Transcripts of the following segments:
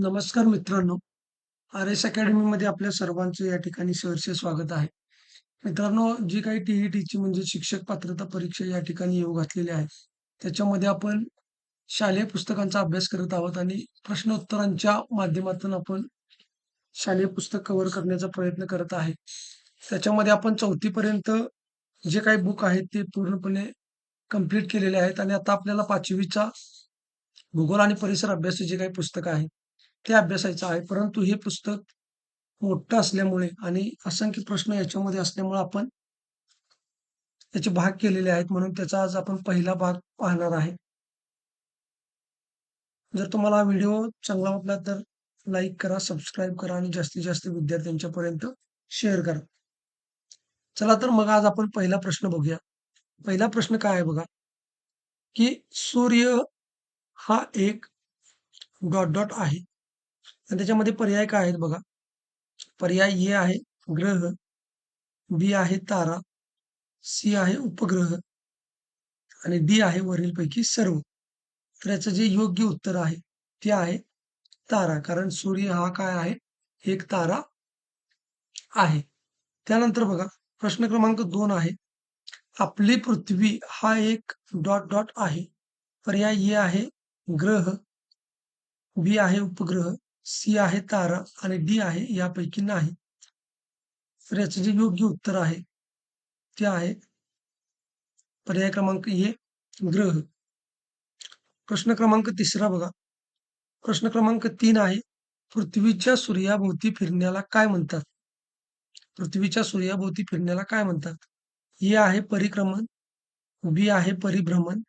नमस्कार मित्रांनो. आर-एस अकॅडमीमध्ये आपल्या सर्वांचं या ठिकाणी सहर्ष स्वागत आहे. मित्रांनो, जी काही टी-ई-टीची म्हणजे शिक्षक पात्रता परीक्षा या ठिकाणी येऊ घातलेली आहे. त्याच्यामध्ये आपण शालेय पुस्तकांचा अभ्यास करत आहोत आणि प्रश्नोत्तरांच्या माध्यमातून आपण शालेय पुस्तक कव्हर करण्याचा प्रयत्न करत आहे. त्याच्यामध्ये आपण चौथीपर्यंत जे काही बुक आहेत ते पूर्णपणे कंप्लीट केलेले आहेत आणि आता आपल्याला पाचवीचा भूगोल आणि परिसर अभ्यास जे काही पुस्तक आहे, ते अभ्यासायचं आहे. परंतु हे पुस्तक मोठं असल्यामुळे आणि असंख्य प्रश्न याच्यामध्ये असल्यामुळे आपण त्याचे भाग केलेले आहेत. म्हणून त्याचा आज आपण पहिला भाग पाहणार आहे. जर तुम्हाला हा व्हिडिओ चांगला वाटला तर लाईक करा, सबस्क्राईब करा आणि जास्तीत जास्त विद्यार्थ्यांच्यापर्यंत शेअर करा. चला तर मग आज आपण पहिला प्रश्न बघूया. पहिला प्रश्न काय आहे बघा, की सूर्य हा एक डॉट डॉट आहे आणि त्याच्यामध्ये पर्याय काय आहेत बघा. पर्याय ए आहे ग्रह, बी आहे तारा, सी आहे उपग्रह आणि डी आहे वरीलपैकी सर्व. तर याचं जे योग्य उत्तर आहे ते आहे तारा. कारण सूर्य हा काय आहे? एक तारा आहे. त्यानंतर बघा प्रश्न क्रमांक दोन आहे. आपली पृथ्वी हा एक डॉट डॉट आहे. पर्याय ए आहे ग्रह, बी आहे उपग्रह, सी आहे तारा आणि डी आहे यापैकी नाही. तर याचं जे योग्य उत्तर आहे ते आहे पर्याय क्रमांक ए ग्रह. प्रश्न क्रमांक तिसरा बघा. प्रश्न क्रमांक तीन आहे. पृथ्वीच्या सूर्याभोवती फिरण्याला काय म्हणतात? पृथ्वीच्या सूर्याभोवती फिरण्याला काय म्हणतात? ए आहे परिक्रमण, बी आहे परिभ्रमण,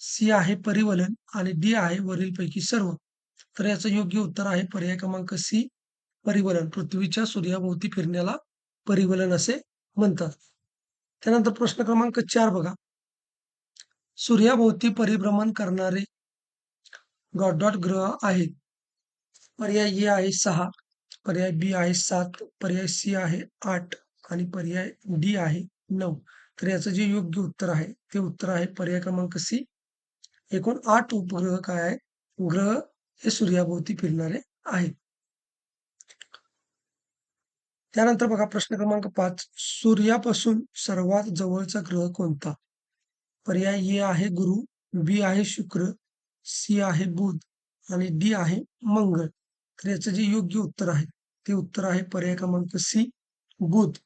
सी आहे परिवलन आणि डी आहे वरीलपैकी सर्व. तर याचं योग्य उत्तर आहे पर्याय क्रमांक सी परिवलन. पृथ्वीच्या सूर्याभोवती फिरण्याला परिवलन असे म्हणतात. त्यानंतर प्रश्न क्रमांक चार बघा. सूर्याभोवती परिभ्रमण करणारे डॉट डॉट ग्रह आहेत. पर्याय ए आहे सहा पर्याय बी आहे सात पर्याय सी आहे आठ आणि पर्याय डी आहे नऊ तर याचं जे योग्य उत्तर आहे ते उत्तर आहे पर्याय क्रमांक सी. एकूण आठ उपग्रह काय आहे? ग्रह हे सूर्याभोवती फिरणारे आहेत. त्यानंतर बघा प्रश्न क्रमांक पाच सूर्यापासून सर्वात जवळचा ग्रह कोणता? पर्याय ए आहे गुरु, बी आहे शुक्र, सी आहे बुध आणि डी आहे मंगळ. तर याचं जे योग्य उत्तर आहे ते उत्तर आहे पर्याय क्रमांक सी बुध.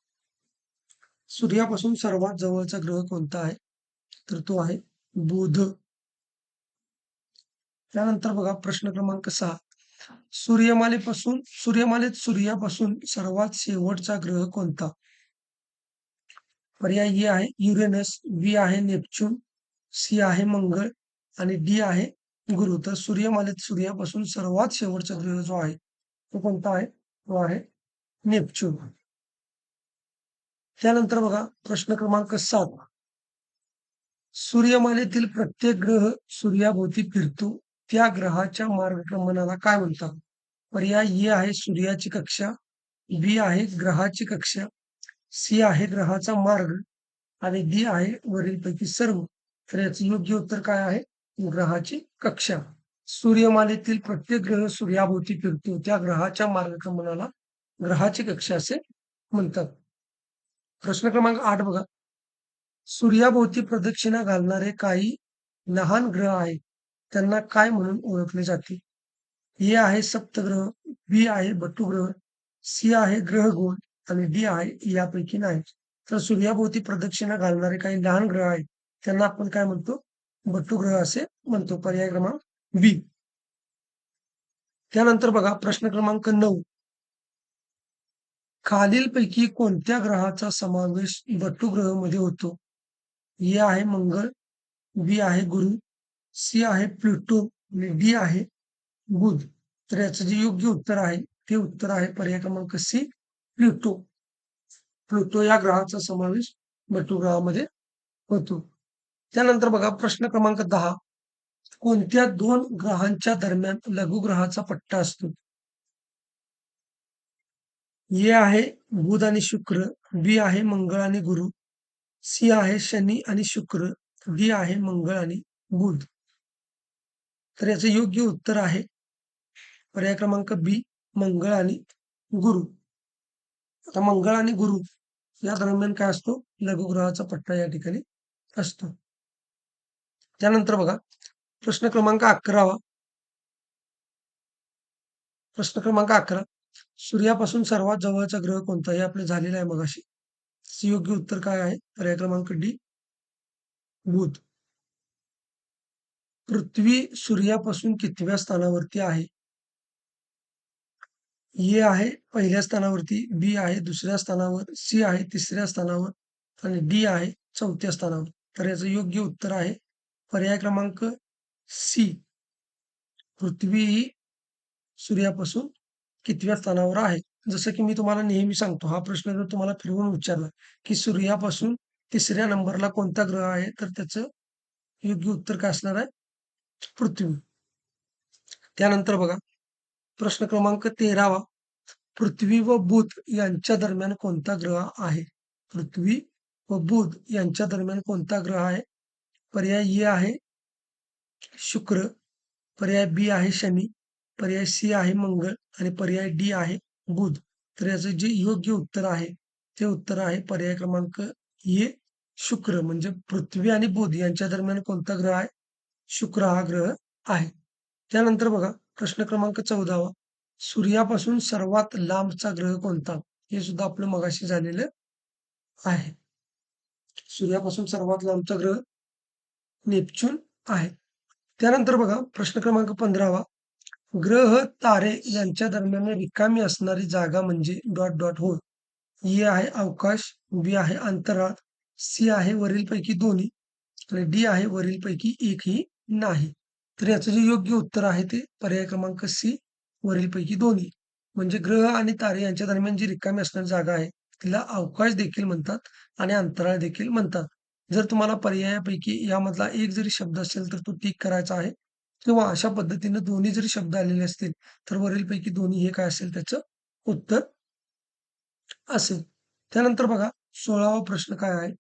सूर्यापासून सर्वात जवळचा ग्रह कोणता आहे? तर तो आहे बुध. त्यानंतर बघा प्रश्न क्रमांक सहा सूर्यमालेपासून सूर्यमालेत सूर्यापासून सर्वात शेवटचा ग्रह कोणता? पर्याय ए आहे युरेनस, बी आहे नेपच्यून, सी आहे मंगळ आणि डी आहे गुरु. तर सूर्यमालेत सूर्यापासून सर्वात शेवटचा ग्रह जो आहे तो कोणता आहे? तो आहे नेपच्यून. त्यानंतर बघा प्रश्न क्रमांक सात सूर्यमालेतील प्रत्येक ग्रह सूर्याभोवती फिरतो त्या ग्रहाच्या मार्गक्रमणाला काय म्हणतात? पर्याय ए आहे सूर्याची कक्षा, बी आहे ग्रहाची कक्षा, सी आहे ग्रहाचा मार्ग आणि डी आहे वरीलपैकी सर्व. तर याचं योग्य उत्तर काय आहे? ग्रहाची कक्षा. सूर्यमालेतील प्रत्येक ग्रह सूर्याभोवती फिरतो त्या ग्रहाच्या मार्गक्रमणाला ग्रहाची कक्षा असे म्हणतात. प्रश्न क्रमांक आठ बघा. सूर्याभोवती प्रदक्षिणा घालणारे काही लहान ग्रह आहेत. त्यांना काय म्हणून ओळखले जाते? ए आहे सप्तग्रह, बी आहे बटुग्रह, सी आहे ग्रहगोल आणि डी आहे यापैकी नाही. तर सूर्याभोवती प्रदक्षिणा घालणारे काही लहान ग्रह आहेत. त्यांना आपण काय म्हणतो? बटुग्रह असे म्हणतो. पर्याय क्रमांक बी. त्यानंतर बघा प्रश्न क्रमांक नऊ खालीलपैकी कोणत्या ग्रहाचा समावेश बटुग्रहमध्ये होतो? ए आहे मंगळ, बी आहे गुरु, सी आहे प्लुटो आणि डी आहे बुध. तर याचं जे योग्य उत्तर आहे ते उत्तर आहे पर्याय क्रमांक सी प्लुटो. प्लुटो या ग्रहाचा समावेश बटुग्रहामध्ये होतो. त्यानंतर बघा प्रश्न क्रमांक दहा कोणत्या दोन ग्रहांच्या दरम्यान लघुग्रहाचा पट्टा असतो? ए आहे बुध आणि शुक्र, बी आहे मंगळ आणि गुरु, सी आहे शनी आणि शुक्र, डी आहे मंगळ आणि बुध. तर याचं योग्य उत्तर आहे पर्याय क्रमांक बी मंगळ आणि गुरु. आता मंगळ आणि गुरु या दरम्यान काय असतो? लघुग्रहाचा पट्टा या ठिकाणी असतो. त्यानंतर बघा प्रश्न क्रमांक अकरावा. प्रश्न क्रमांक अकरा. सूर्यापासून सर्वात जवळचा ग्रह कोणता? हे आपले झालेलं आहे मगाशी. योग्य उत्तर काय आहे? पर्याय क्रमांक डी बुध. पृथ्वी सूर्यापासून कितव्या स्थानावरती आहे? ए आहे पहिल्या स्थानावरती बी आहे दुसऱ्या स्थानावर सी आहे तिसऱ्या स्थानावर आणि डी आहे चौथ्या स्थानावर. तर याचं योग्य उत्तर आहे पर्याय क्रमांक सी. पृथ्वी ही सूर्यापासून कितव्या स्थानावर आहे? जसं की मी तुम्हाला नेहमी सांगतो हा प्रश्न जर तुम्हाला फिरवून विचारला की सूर्यापासून तिसऱ्या नंबरला कोणता ग्रह आहे तर त्याचं योग्य उत्तर काय असणार आहे? पृथ्वी. प्रश्न क्रमांक तेरावा. पृथ्वी व बुध यांच्या दरम्यान कोणता ग्रह आहे? पृथ्वी व बुध यांच्या दरम्यान कोणता ग्रह आहे? पर्याय ए आहे शुक्र, पर्याय बी आहे शनी, पर्याय सी आहे मंगळ आणि पर्याय डी आहे बुध. तर याचं जे योग्य उत्तर आहे, ते उत्तर आहे पर्याय क्रमांक ए शुक्र. म्हणजे पृथ्वी आणि बुध यांच्या दरम्यान कोणता ग्रह आहे? शुक्र हा ग्रह आहे. त्यानंतर बघा प्रश्न क्रमांक चौदावा. सूर्यापासून सर्वात लांबचा ग्रह कोणता? हे सुद्धा आपलं मगाशी झालेलं आहे. सूर्यापासून सर्वात लांबचा ग्रह नेपच्यून आहे. त्यानंतर बघा प्रश्न क्रमांक पंधरावा. ग्रह तारे यांच्या दरम्यान रिकामी असणारी जागा म्हणजे डॉट डॉट होय. ए आहे अवकाश बी आहे अंतराळ सी आहे वरीलपैकी दोन्ही आणि डी आहे वरीलपैकी एकही नाही. तर याचं जे योग्य उत्तर आहे ते पर्याय क्रमांक सी वरीलपैकी दोन्ही. म्हणजे ग्रह आणि तारे यांच्या दरम्यान जी रिकामी असणारी जागा आहे तिला अवकाश देखील म्हणतात आणि अंतराळ देखील म्हणतात. जर तुम्हाला पर्यायापैकी यामधला एक जरी शब्द असेल तर तो टिक करायचा आहे किंवा अशा पद्धतीने दोन्ही जरी शब्द आलेले असतील तर वरीलपैकी दोन्ही हे काय असेल त्याचं उत्तर असेल. त्यानंतर बघा सोळावा प्रश्न काय आहे?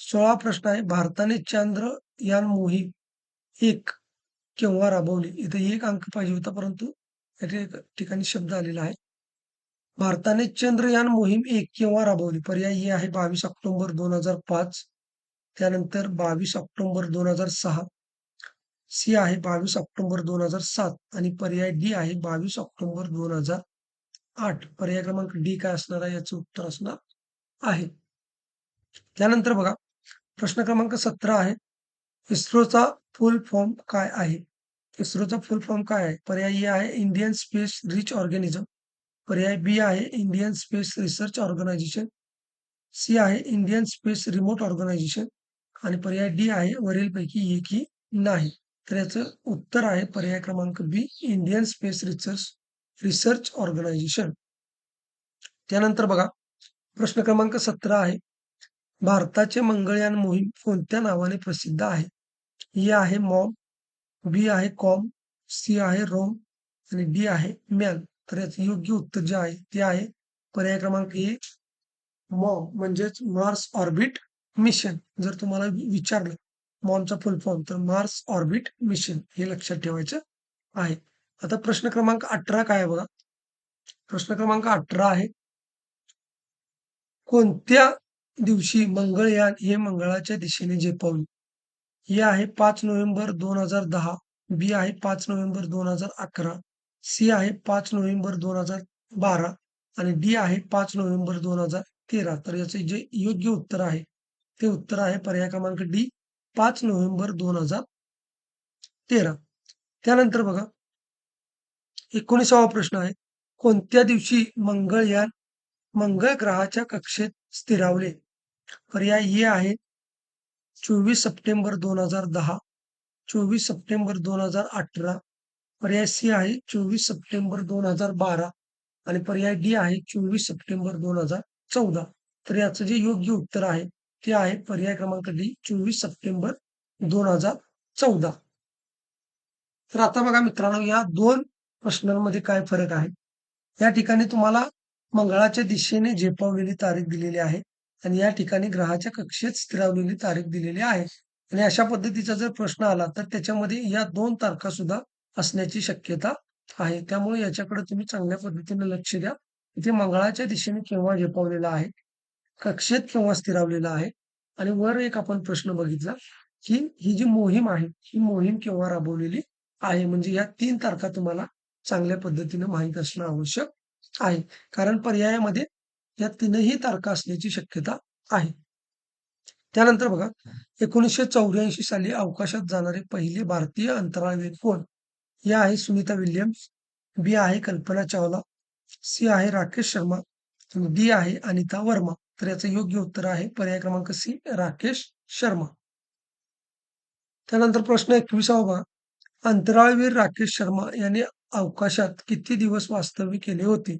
सोळा प्रश्न आहे भारताने चंद्रयान मोहीम एक केव्हा राबवली. इथे एक अंक पाहिजे होता परंतु या ठिकाणी शब्द आलेला आहे. भारताने चंद्रयान मोहीम एक किंवा राबवली. पर्याय हे आहे बावीस ऑक्टोबर दोन हजार पाच. त्यानंतर बावीस ऑक्टोबर दोन हजार सहा. सी आहे बावीस ऑक्टोबर दोन हजार सात. आणि पर्याय डी आहे बावीस ऑक्टोबर दोन हजार आठ. पर्याय क्रमांक डी काय असणार आहे? याचं उत्तर असणार आहे. त्यानंतर बघा प्रश्न क्रमांक सतरा आहे. इस्रोचा फुल फॉर्म काय आहे? इस्रोचा फुल फॉर्म काय आहे? पर्याय ए आहे इंडियन स्पेस रिच ऑर्गॅनिझम. पर्याय बी आहे Indian space research organisation. C आहे इंडियन स्पेस रिमोट ऑर्गनायझेशन. आणि पर्याय डी आहे वरीलपैकी एकही नाही. तर याचं उत्तर आहे पर्याय क्रमांक B Indian space research research organisation. त्यानंतर बघा प्रश्न क्रमांक सतरा आहे. भारताचे मंगळयान मोहीम कोणत्या नावाने प्रसिद्ध आहे? ए आहे मॉम बी आहे कॉम सी आहे रोम आणि डी आहे मॅन तर याचं योग्य उत्तर जे आहे ते आहे पर्याय क्रमांक ए मॉम म्हणजेच मार्स ऑर्बिट मिशन जर तुम्हाला विचारलं मॉमचा फुल फॉर्म तर मार्स ऑर्बिट मिशन हे लक्षात ठेवायचं आहे. आता प्रश्न क्रमांक अठरा काय आहे बघा? प्रश्न क्रमांक अठरा आहे, कोणत्या दिवशी मंगळयान हे मंगळाच्या दिशेने झेपावले हे आहे पाच नोव्हेंबर दोन हजार दहा बी आहे पाच नोव्हेंबर दोन हजार अकरा सी आहे पाच नोव्हेंबर दोन हजार बारा आणि डी आहे पाच नोव्हेंबर दोन हजार तेरा. तर याचे जे योग्य उत्तर आहे ते उत्तर आहे पर्याय क्रमांक डी पाच नोव्हेंबर दोन हजार तेरा. त्यानंतर बघा एकोणीसावा प्रश्न आहे कोणत्या दिवशी मंगळयान मंगळ ग्रहाच्या कक्षेत स्थिरावले? पर्याय ए आहे चोवीस सप्टेंबर दोन हजार दहा चोवीस सप्टेंबर दोन हजार अठरा पर्याय सी आहे चोवीस सप्टेंबर दोन हजार बारा आणि पर्याय डी आहे चोवीस सप्टेंबर दोन हजार चौदा. तर याचं जे योग्य उत्तर आहे ते आहे पर्याय क्रमांक डी चोवीस सप्टेंबर दोन हजार चौदा. तर आता बघा मित्रांनो या दोन प्रश्नांमध्ये काय फरक आहे? या ठिकाणी तुम्हाला मंगळाच्या दिशेने झेपावलेली तारीख दिलेली आहे. आणि या ठिकाणी ग्रहाच्या कक्षेत स्थिरावलेली तारीख दिलेली आहे. आणि अशा पद्धतीचा जर प्रश्न आला तर त्याच्यामध्ये या दोन तारखा सुद्धा असण्याची शक्यता आहे. त्यामुळे याच्याकडे तुम्ही चांगल्या पद्धतीने लक्ष द्या. इथे मंगळाच्या दिशेने केव्हा झेपावलेला आहे कक्षेत केव्हा स्थिरावलेला आहे आणि वर एक आपण प्रश्न बघितला की ही जी मोहीम आहे ही मोहीम केव्हा राबवलेली आहे? म्हणजे या तीन तारखा तुम्हाला चांगल्या पद्धतीने माहीत असणं आवश्यक आहे. कारण पर्यायामध्ये या तीनही तारखा असण्याची शक्यता आहे. त्यानंतर बघा एकोणीसशे चौऱ्याऐंशी साली अवकाशात जाणारे पहिले भारतीय अंतराळवीर कोण? या आहे सुनीता विल्यम्स बी आहे कल्पना चावला सी आहे राकेश शर्मा डी आहे अनिता वर्मा. तर याचं योग्य उत्तर आहे पर्याय क्रमांक सी राकेश शर्मा. त्यानंतर प्रश्न एकविसावा अंतराळवीर राकेश शर्मा यांनी अवकाशात किती दिवस वास्तव्य केले होते?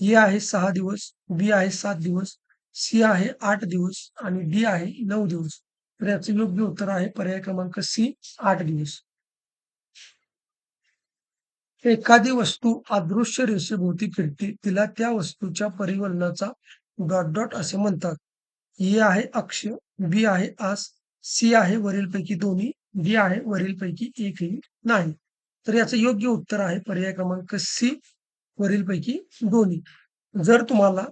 ए आहे सहा दिवस बी आहे सात दिवस सी आहे आठ दिवस आणि डी आहे नऊ दिवस. तर याचं योग्य उत्तर आहे पर्याय क्रमांक सी आठ दिवस. एखादी वस्तू अदृश्य रेषेभोवती फिरते तिला त्या वस्तूच्या परिवलनाचा डॉट डॉट असे म्हणतात. ए आहे अक्ष बी आहे आस सी आहे वरीलपैकी दोन्ही डी आहे वरीलपैकी एकही नाही. तर याचं योग्य उत्तर आहे पर्याय क्रमांक सी वरीलपैकी दोन्ही. जर तुम्हाला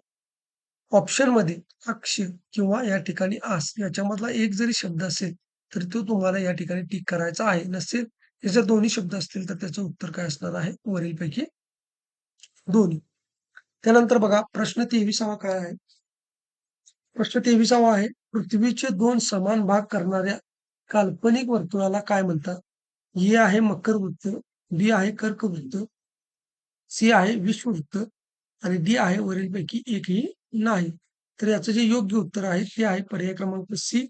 ऑप्शनमध्ये अक्ष किंवा या ठिकाणी आस याच्यामधला एक जरी शब्द असेल तर तो तुम्हाला या ठिकाणी टिक करायचा आहे. नसेल हे जर दोन्ही शब्द असतील तर त्याचं उत्तर काय असणार आहे? वरीलपैकी दोन्ही. त्यानंतर बघा प्रश्न तेविसावा काय आहे? प्रश्न तेविसावा आहे पृथ्वीचे दोन समान भाग करणाऱ्या काल्पनिक वर्तुळाला काय म्हणतात? ए आहे मकर वृत्त बी आहे कर्कवृत्त सी आहे विश्ववृत्त आणि डी आहे वरीलपैकी एकही नाही. तर याचं जे योग्य उत्तर आहे ते आहे पर्याय क्रमांक सी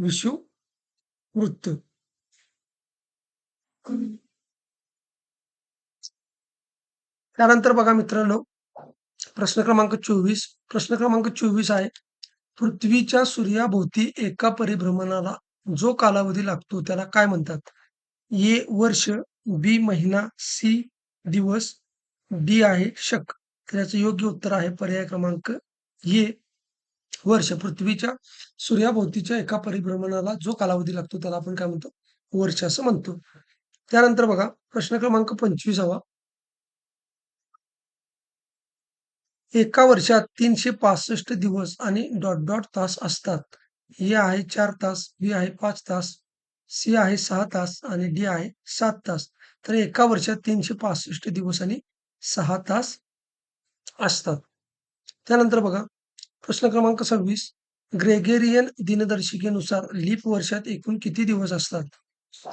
विश्ववृत्त त्यानंतर बघा मित्रांनो प्रश्न क्रमांक चोवीस. प्रश्न क्रमांक चोवीस आहे पृथ्वीच्या सूर्याभोवती एका परिभ्रमणाला जो कालावधी लागतो त्याला काय म्हणतात? ए वर्ष बी महिना सी दिवस डी आहे शक. तर याचं योग्य उत्तर आहे पर्याय क्रमांक ए. वर्ष पृथ्वीच्या सूर्याभोवतीच्या एका परिभ्रमणाला जो कालावधी लागतो त्याला आपण काय म्हणतो? वर्ष असं म्हणतो. त्यानंतर बघा प्रश्न क्रमांक पंचवीसावा. एका वर्षात तीनशे पासष्ट दिवस आणि डॉट डॉट तास असतात. ए आहे चार तास बी आहे पाच तास सी आहे सहा तास आणि डी आहे सात तास. तर एका वर्षात तीनशे पासष्ट दिवस आणि सहा तास असतात. त्यानंतर बघा प्रश्न क्रमांक सव्वीस. ग्रेगेरियन दिनदर्शिकेनुसार लीप वर्षात एकूण किती दिवस असतात?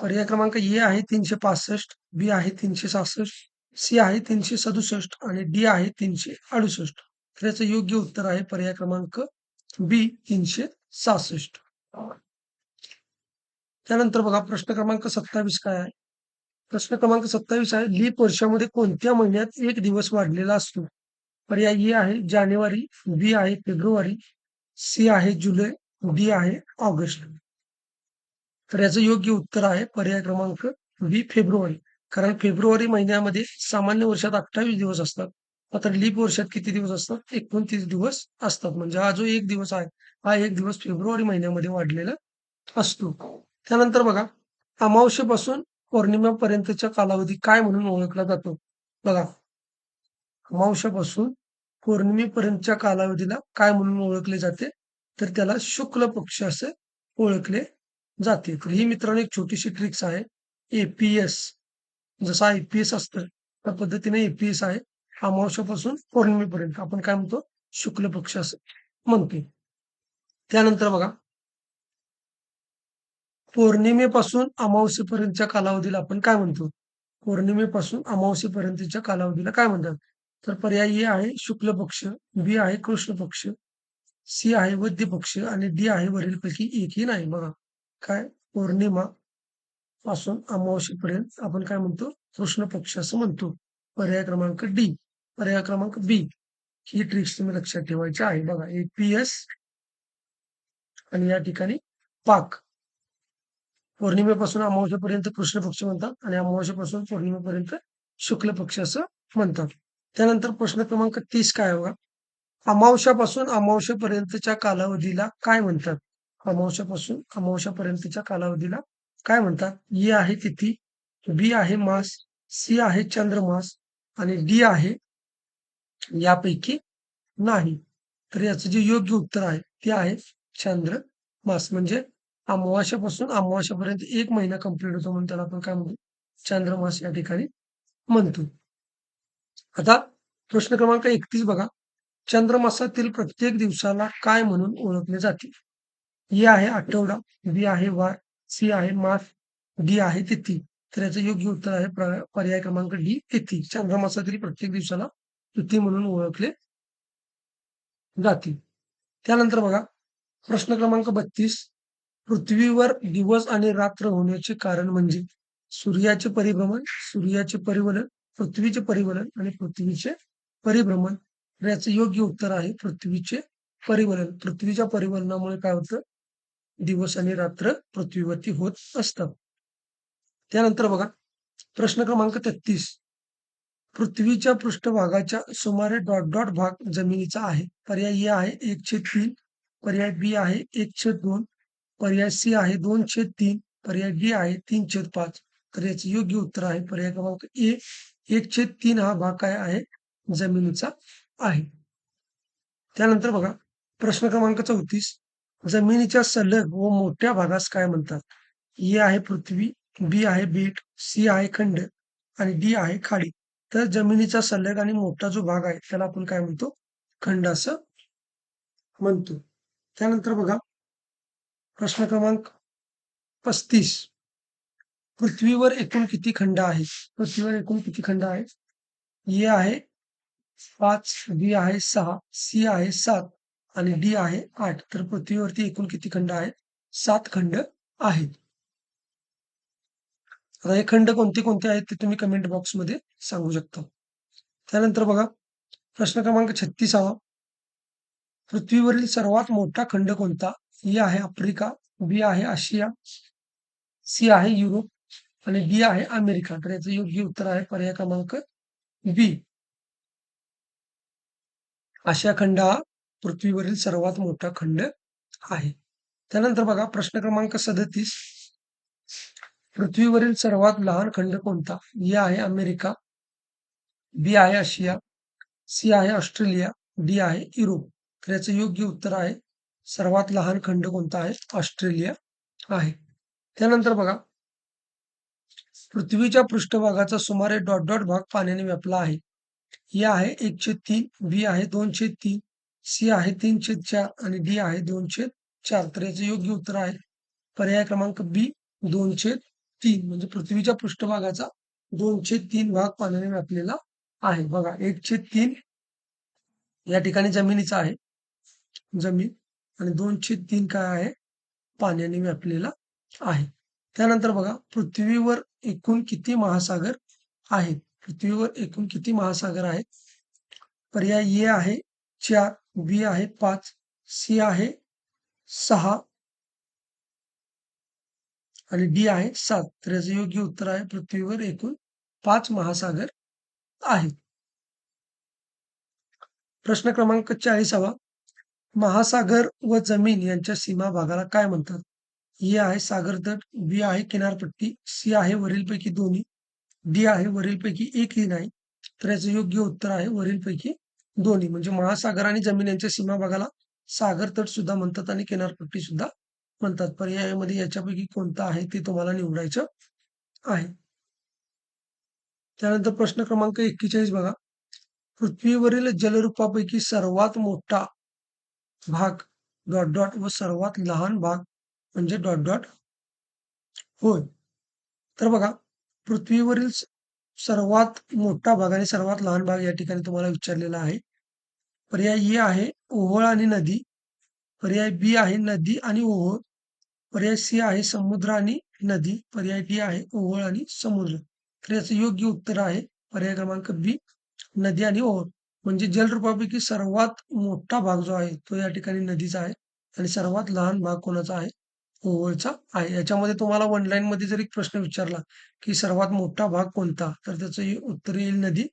पर्याय क्रमांक ए आहे तीनशे पासष्ट बी आहे तीनशे सहासष्ट सी आहे तीनशे सदुसष्ट आणि डी आहे तीनशे अडुसष्ट. तर याचं योग्य उत्तर आहे पर्याय क्रमांक बी तीनशे सहासष्ट. त्यानंतर बघा प्रश्न क्रमांक सत्तावीस काय आहे? प्रश्न क्रमांक सत्तावीस आहे लीप वर्षामध्ये कोणत्या महिन्यात एक दिवस वाढलेला असतो? पर्याय ए आहे जानेवारी बी आहे फेब्रुवारी सी आहे जुलै डी आहे ऑगस्ट. तर याचं योग्य उत्तर आहे पर्याय क्रमांक बी फेब्रुवारी. कारण फेब्रुवारी महिन्यामध्ये सामान्य वर्षात अठ्ठावीस दिवस असतात. मात्र लीप वर्षात किती दिवस असतात? एकोणतीस दिवस असतात. म्हणजे हा जो एक दिवस आहे हा एक दिवस फेब्रुवारी महिन्यामध्ये वाढलेला असतो. त्यानंतर बघा अमावस्येपासून पौर्णिमेपर्यंतचा कालावधी काय म्हणून ओळखला जातो? बघा. अमावश्यापासून पौर्णिमेपर्यंतच्या कालावधीला काय म्हणून ओळखले जाते? तर त्याला शुक्ल पक्ष असे ओळखले जाते. तर ही मित्रांनो एक छोटीशी ट्रिक्स आहे. एपीएस जसं आय पी एस असतं त्या पद्धतीने एपीएस आहे. अमावश्यापासून पौर्णिमेपर्यंत आपण काय म्हणतो? शुक्ल पक्ष असं म्हणतो. त्यानंतर बघा. पौर्णिमेपासून अमावस्येपर्यंतच्या कालावधीला आपण काय म्हणतो? पौर्णिमेपासून अमावस्येपर्यंतच्या कालावधीला काय म्हणतात? तर पर्याय ए आहे शुक्ल पक्ष बी आहे कृष्ण पक्ष सी आहे वद्य पक्ष आणि डी आहे वरीलपैकी एकही नाही. बघा काय? पौर्णिमा पासून अमावस्येपर्यंत आपण काय म्हणतो? कृष्ण पक्ष असं म्हणतो. पर्याय क्रमांक डी. पर्याय क्रमांक बी. ही ट्रिक्स तुम्ही लक्षात ठेवायची आहे. बघा ए पी एस आणि या ठिकाणी पाक. पौर्णिमेपासून अमावस्येपर्यंत कृष्ण पक्ष म्हणतात आणि अमावस्येपासून पौर्णिमेपर्यंत शुक्ल पक्ष असं म्हणतात. त्यानंतर प्रश्न क्रमांक तीस काय बघा? अमावस्यापासून अमावस्येपर्यंतच्या कालावधीला काय म्हणतात? अमावस्यापासून अमावस्यापर्यंतच्या कालावधीला काय म्हणतात? ए आहे तिथी बी आहे मास सी आहे चंद्रमास आणि डी आहे यापैकी नाही. तर याचं जे योग्य उत्तर आहे ते आहे चंद्रमास. म्हणजे अमावास्यापासून अमावास्यापर्यंत एक महिना कंप्लीट होतो म्हणून त्याला आपण काय म्हणतो चंद्रमास या ठिकाणी म्हणतो. आता प्रश्न क्रमांक एकतीस बघा. चंद्रमासातील प्रत्येक दिवसाला काय म्हणून ओळखले जाते? ए आहे आठवडा बी आहे वार सी आहे मास डी आहे तिथी. तर याचं योग्य उत्तर आहे पर्याय क्रमांक डी तिथी. चंद्रमासातील प्रत्येक दिवसाला तिथी म्हणून ओळखले जाते. त्यानंतर बघा. प्रश्न क्रमांक बत्तीस. पृथ्वीवर दिवस आणि रात्र होण्याचे कारण म्हणजे सूर्याचे परिभ्रमण सूर्याचे परिवलन पृथ्वीचे परिवलन आणि पृथ्वीचे परिभ्रमण. याचे याचं योग्य उत्तर आहे पृथ्वीचे परिवलन. पृथ्वीच्या परिवलनामुळे काय होतं? दिवस आणि रात्र पृथ्वीवरती होत असतात. त्यानंतर बघा प्रश्न क्रमांक तेहतीस. पृथ्वीच्या पृष्ठभागाच्या सुमारे डॉट डॉट भाग जमिनीचा आहे. पर्याय ए आहे एक छेद तीन पर्याय बी आहे एक छेद दोन पर्याय सी आहे दोन छेद तीन पर्याय डी आहे तीन छेद पाच. तर याचे योग्य उत्तर आहे पर्याय क्रमांक ए. एक छेद तीन हा भाग काय आहे? जमिनीचा आहे. त्यानंतर बघा प्रश्न क्रमांक चौतीस. जमिनीच्या सलग व मोठ्या भागास काय म्हणतात? ए आहे पृथ्वी बी आहे बेट सी आहे खंड आणि डी आहे खाडी. तर जमिनीचा सलग आणि मोठा जो भाग आहे त्याला आपण काय म्हणतो? खंड असं म्हणतो. त्यानंतर बघा प्रश्न क्रमांक पस्तीस. पृथ्वीवर एकूण किती खंड आहेत पृथ्वीवर एकूण किती खंड आहेत ए आहे पाच बी आहे सहा सी आहे सात आणि डी आहे आठ. तर पृथ्वीवरती एकूण किती खंड आहेत? सात खंड आहेत. आता हे खंड कोणते कोणते आहेत ते तुम्ही कमेंट बॉक्समध्ये सांगू शकता. त्यानंतर बघा प्रश्न क्रमांक छत्तीसावा. पृथ्वीवरील सर्वात मोठा खंड कोणता? ए आहे आफ्रिका बी आहे आशिया सी आहे युरोप डी आहे अमेरिका. तर याचं योग्य उत्तर आहे पर्याय क्रमांक बी. आशिया खंड हा पृथ्वीवरील सर्वात मोठा खंड आहे. त्यानंतर क्रमांक सदतीस. पृथ्वीवरील सर्वात लहान खंड ए आहे अमेरिका, बी आहे आशिया, सी आहे ऑस्ट्रेलिया, डी आहे युरोप. योग्य उत्तर आहे सर्वात लहान खंड कोणता आहे? ऑस्ट्रेलिया आहे. त्यानंतर बघा. पृथ्वीच्या पृष्ठभागाचा सुमारे डॉट डॉट भाग पाण्याने व्यापला आहे. या आहे एकशे तीन बी आहे दोनशे तीन सी आहे तीनशे चार आणि डी आहे दोनशे चार. तर याचे योग्य उत्तर आहे. पर्याय क्रमांक बी दोनशे तीन. म्हणजे पृथ्वीच्या पृष्ठभागाचा दोनशे तीन भाग पाण्याने व्यापलेला आहे. बघा एकशे तीन या ठिकाणी जमिनीचा आहे. जमीन. आणि दोन छेद तीन काय आहे? पाण्याने व्यापलेला आहे. त्यानंतर बघा पृथ्वीवर एकूण किती महासागर आहेत? पृथ्वीवर एकूण किती महासागर आहेत? पर्याय ए आहे चार बी आहे पाच सी आहे सहा आणि डी आहे सात. तर याचं योग्य उत्तर आहे पृथ्वीवर एकूण पाच महासागर आहेत. प्रश्न क्रमांक चाळीसावा. महासागर व जमीन यांच्या सीमा भागाला काय म्हणतात? ए आहे सागरतट बी आहे किनारपट्टी सी आहे वरीलपैकी दोन्ही डी आहे वरीलपैकी एकही नाही. तर याचं योग्य उत्तर आहे वरीलपैकी दोन्ही. म्हणजे महासागर आणि जमीन यांच्या सीमा भागाला सागर तट सुद्धा म्हणतात आणि किनारपट्टी सुद्धा म्हणतात. पर्यायामध्ये याच्यापैकी कोणता आहे ते तुम्हाला निवडायचं आहे. त्यानंतर प्रश्न क्रमांक एक्केचाळीस बघा. पृथ्वीवरील जलरूपापैकी सर्वात मोठा भाग डॉट डॉट व सर्वात लहान भाग म्हणजे डॉट डॉट होय. तर बघा, पृथ्वीवरील सर्वात मोठा भाग आणि सर्वात लहान भाग या ठिकाणी तुम्हाला विचारलेला आहे. पर्याय ए आहे ओहोळ आणि नदी. पर्याय बी आहे नदी आणि ओहोळ. पर्याय सी आहे समुद्र आणि नदी. पर्याय डी आहे ओहोळ आणि समुद्र. तर याचं योग्य उत्तर आहे पर्याय क्रमांक बी, नदी आणि ओहोळ. म्हणजे जलरूपापैकी सर्वात मोठा भाग जो आहे तो या ठिकाणी नदीचा आहे आणि सर्वात लहान भाग कोणाचा आहे? ओहोळचा आहे. याच्यामध्ये तुम्हाला वन लाईन मध्ये जर एक प्रश्न विचारला की सर्वात मोठा भाग कोणता? तर त्याचं उत्तर येईल नदी.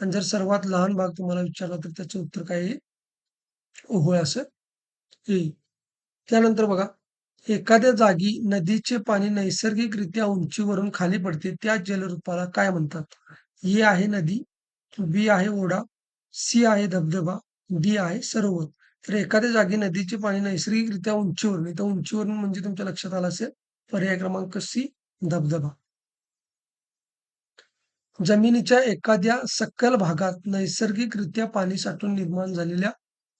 आणि जर सर्वात लहान भाग तुम्हाला विचारला तर त्याचं उत्तर काय येईल? ओहोळ असं येईल. त्यानंतर बघा एखाद्या जागी नदीचे पाणी नैसर्गिकरित्या उंचीवरून खाली पडते त्या जलरूपाला काय म्हणतात? ए आहे नदी बी आहे ओढा सी आहे धबधबा डी आहे सरोवर. तर एखाद्या जागी नदीचे पाणी नैसर्गिकरित्या उंचीवरून इथं उंचीवरून म्हणजे तुमच्या लक्षात आलं असेल पर्याय क्रमांक सी धबधबा. जमिनीच्या एखाद्या सकल भागात नैसर्गिकरित्या पाणी साठून निर्माण झालेल्या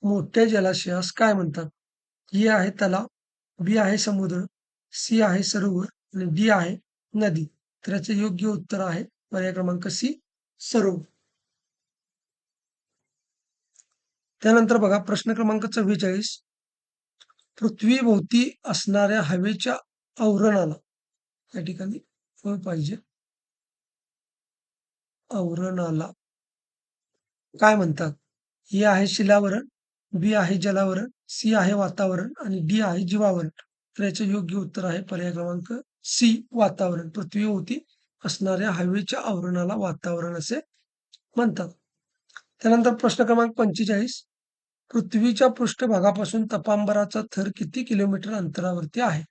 मोठ्या जलाशयास काय म्हणतात? ए आहे तलाव बी आहे समुद्र सी आहे सरोवर आणि डी आहे नदी. तर याचं योग्य उत्तर आहे पर्याय क्रमांक सी सरोवर. त्यानंतर बघा प्रश्न क्रमांक चव्वेचाळीस. पृथ्वीभोवती असणाऱ्या हवेच्या आवरणाला या ठिकाणी होय पाहिजे. आवरणाला. काय म्हणतात? हे आहे शिलावरण बी आहे जलावरण सी आहे वातावरण आणि डी आहे जीवावरण. तर याचे योग्य उत्तर आहे पर्याय क्रमांक सी वातावरण. पृथ्वीभोवती असणाऱ्या हवेच्या आवरणाला वातावरण असे म्हणतात. त्यानंतर प्रश्न क्रमांक पंचेचाळीस. पृथ्वीच्या पृष्ठभागापासून तपांबराचा थर किती किलोमीटर अंतरावरती आहे?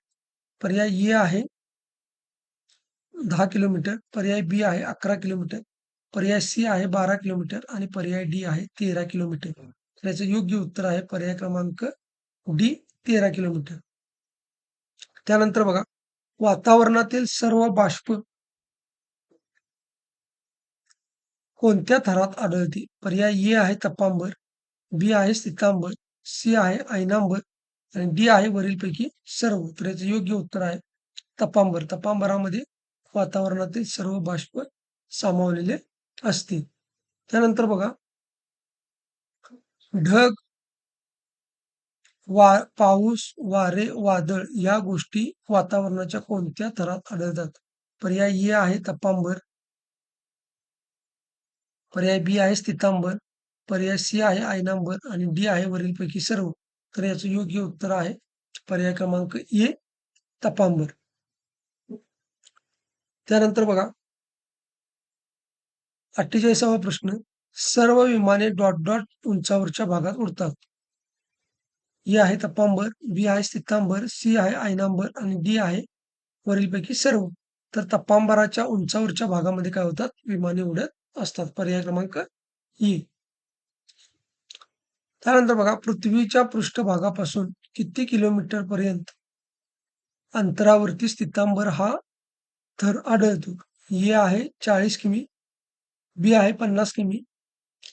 पर्याय ए आहे. दहा किलोमीटर. पर्याय बी आहे अकरा किलोमीटर. पर्याय सी आहे बारा किलोमीटर. आणि पर्याय डी आहे तेरा किलोमीटर. तर याचं योग्य उत्तर आहे पर्याय क्रमांक डी तेरा किलोमीटर. त्यानंतर बघा वातावरणातील सर्व बाष्प कोणत्या थरात आढळते पर्याय ए आहे तपांबर. बी आहे सीतांबर सी आहे ऐनांबर आणि डी आहे वरीलपैकी सर्व. तर याचं योग्य उत्तर आहे तपांबर. तपांबरामध्ये वातावरणातील सर्व बाष्प सामावलेले असतील. त्यानंतर बघा ढग वा पाऊस वारे वादळ या गोष्टी वातावरणाच्या कोणत्या थरात आढळतात? पर्याय ए आहे तपांबर. पर्याय बी आहे स्थितांबर. पर्याय सी आहे आयनांबर आणि डी आहे वरीलपैकी सर्व. तर याचं योग्य उत्तर आहे पर्याय क्रमांक ए, तपांबर. त्यानंतर बघा. अठ्ठेचाळीसावा प्रश्न. सर्व विमाने डॉट डॉट उंचावरच्या भागात उडतात. ए आहे तपांबर, बी आहे स्थितांबर सी आहे आयनांबर आणि डी आहे वरीलपैकी सर्व. तर तपांबराच्या उंचावरच्या भागामध्ये काय होतात? विमाने उडत असतात. पर्याय क्रमांक ई त्यानंतर बघा पृथ्वीच्या पृष्ठभागापासून किती किलोमीटर पर्यंत अंतरावरती स्थितांबर हा थर आढळतो? ए आहे चाळीस किमी बी आहे पन्नास किमी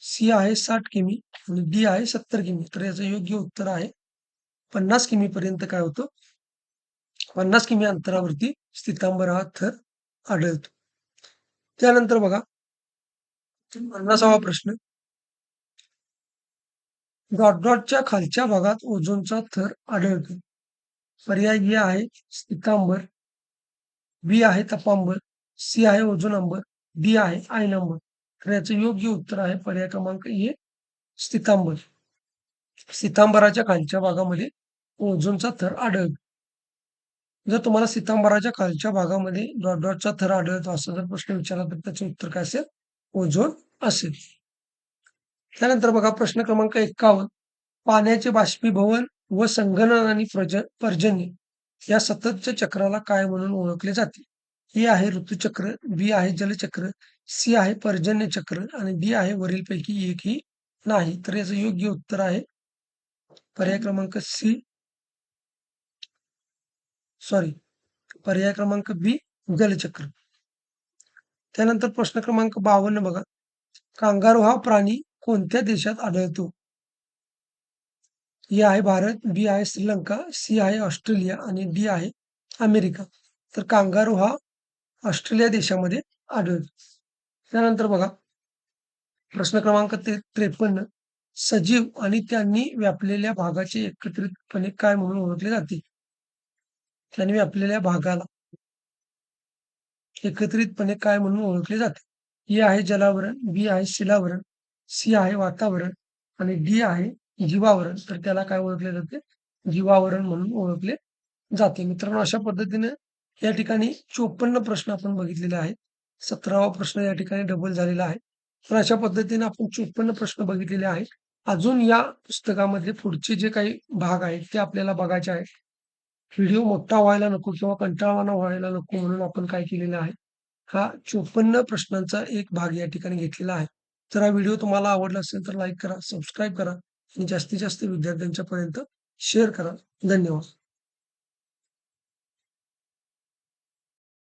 सी आहे साठ किमी आणि डी आहे सत्तर किमी. तर याचं योग्य उत्तर आहे पन्नास किमी पर्यंत काय होतं? पन्नास किमी अंतरावरती स्थितांबर हा थर आढळतो. त्यानंतर बघा पन्नासावा प्रश्न. डॉट डॉटच्या खालच्या भागात ओझोनचा थर आढळतो. पर्याय ए आहे स्थितांबर बी आहे तपांबर सी आहे ओझोन अंबर डी आहे आय नंबर तर याचं योग्य उत्तर आहे पर्याय क्रमांक ए स्थितांबर. सितांबराच्या खालच्या भागामध्ये ओझोनचा थर आढळतो. जर तुम्हाला सितांबराच्या खालच्या भागामध्ये डॉट डॉटचा थर आढळतो असा जर प्रश्न विचारला तर त्याचे उत्तर काय असेल? ओझोन असेल. त्यानंतर बघा प्रश्न क्रमांक एक्कावन्न. पाण्याचे बाष्पीभवन व संगणन आणि प्रज पर्जन्य या सततच्या चक्राला काय म्हणून ओळखले जाते? ए आहे ऋतुचक्र बी आहे जलचक्र सी आहे पर्जन्य चक्र आणि डी आहे वरीलपैकी एकही नाही. तर याचं योग्य उत्तर आहे पर्याय क्रमांक सी. सॉरी पर्याय क्रमांक बी जलचक्र. त्यानंतर प्रश्न क्रमांक बावन्न बघा. कांगारू हा प्राणी कोणत्या देशात आढळतो? ए आहे भारत बी आहे श्रीलंका सी आहे ऑस्ट्रेलिया आणि डी आहे अमेरिका. तर कांगारू हा ऑस्ट्रेलिया देशामध्ये आढळतो. त्यानंतर बघा प्रश्न क्रमांक ते त्रेपन्न. सजीव आणि त्यांनी व्यापलेल्या भागाचे एकत्रितपणे काय म्हणून ओळखले जाते? त्यांनी व्यापलेल्या भागाला एकत्रितपणे काय म्हणून ओळखले जाते? ए आहे जलावरण बी आहे शिलावरण सी आहे वातावरण आणि डी आहे जीवावरण. तर त्याला काय ओळखले जाते? जीवावरण म्हणून ओळखले जाते. मित्रांनो अशा पद्धतीने या ठिकाणी चोपन्न प्रश्न आपण बघितलेले आहेत. सतरावा प्रश्न या ठिकाणी डबल झालेला आहे. तर अशा पद्धतीने आपण चोपन्न प्रश्न बघितलेले आहेत. अजून या पुस्तकामध्ये पुढचे जे काही भाग आहेत ते आपल्याला बघायचे आहेत. व्हिडिओ मोठा व्हायला नको किंवा कंटाळवाना व्हायला नको म्हणून आपण काय केलेलं आहे, हा 54 प्रश्नांचा एक भाग या ठिकाणी घेतलेला आहे. जर हा व्हिडिओ तुम्हाला आवडला असेल तर लाईक करा, सबस्क्राईब करा आणि जास्तीत जास्त विद्यार्थ्यांच्यापर्यंत शेअर करा. धन्यवाद.